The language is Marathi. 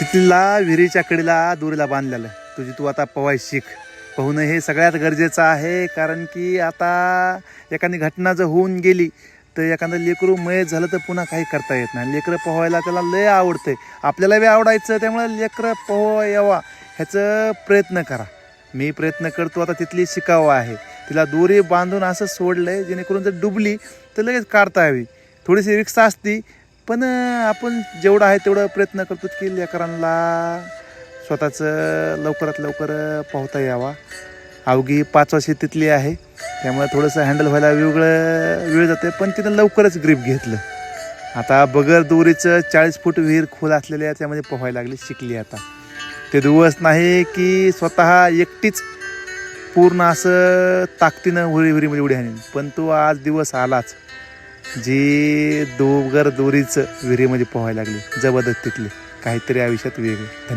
तिथला विहिरीच्या कडीला दोरीला बांधलेलं. तुझी तू आता पवाय शिक. पोहणं हे सगळ्यात गरजेचं आहे कारण की आता एखादी घटना जर होऊन गेली तर एखादं लेकरू मयत झालं तर पुन्हा काही करता येत नाही. लेकरं पोहायला त्याला लय आवडते आपल्याला बी आवडायचं त्यामुळे लेकरं पोहा यावा ह्याचं प्रयत्न करा. मी प्रयत्न करतो आता तिथली शिकावं आहे. तिला दोरी बांधून असं सोडलंय जेणेकरून जर डुबली तर लगेच काढता यावी. थोडीशी रिक्षा असती पण आपण जेवढं आहे तेवढं प्रयत्न करतो की लेकरांना स्वतःचं लवकरात लवकर पोहता यावा. अवघी पाच शेतीतली तिथली आहे. त्यामुळे थोडंसं हँडल व्हायला वेगळं वेळ जाते पण तिनं लवकरच ग्रीप घेतलं. आता बगर दोरीचं चाळीस फूट विहीर खोल असलेली आहे त्यामध्ये पोहायला लागली शिकली आता. ते दिवस नाही की स्वतः एकटीच पूर्ण असं ताकदीनं हुरी विहिरीमध्ये उडी आणली पण तो आज दिवस आलाच. जी दोगर दोरीचं विहिरीमध्ये पोहायला लागली जबरदस्तीतली. काहीतरी आयुष्यात वेगळं. धन्यवाद.